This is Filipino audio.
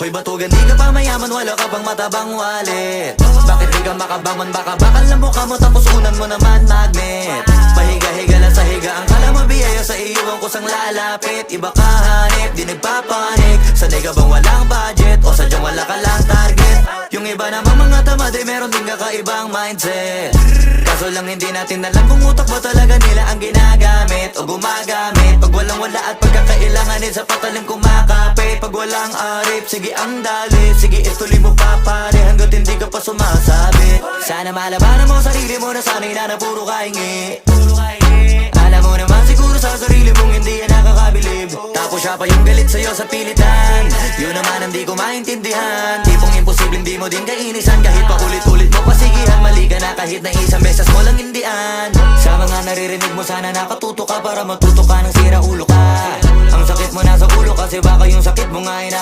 Hoy batugan di ka pa mayaman Wala ka pang matabang wallet? Bakit di ka makabangon? Baka bakal na mukha mo Tapos unan mo naman magnet. Pahiga-higa lang sa higa Ang kala mo biyaya sa iyo Ang kusang lalapit. Iba ka hanip Di nagpapanik. Sanay ka bang walang budget? O sadyang wala ka lang target? Yung iba namang mga tamad Eh meron din kakaibang mindset. Kaso lang hindi natin alam Kung utak ba talaga nila ang ginagamit O gumagamit. Pag walang wala at pagkakailanganin Sa patalim kumakapit Pag walang arip Sige ang dali. Sige ituloy mo pa pare Hanggat hindi ka pa sumasabi. Sana malabanan mo sarili mo Na sana'y na na puro kahingi Alam mo naman siguro sa sarili mong hindi yan nakakabilib. Tapos siya pa yung galit sa'yo sa pilitan. Yun naman ang di ko maintindihan. Tipong imposibleng di mo din kainisan. Kahit pa ulit-ulit mo pasigihan Mali ka na. Kahit na isang beses mo lang hindian Sa mga naririnig mo sana nakatuto ka Para matuto ka ng sira ulo kasi baka yung sakit mo nga ay nasa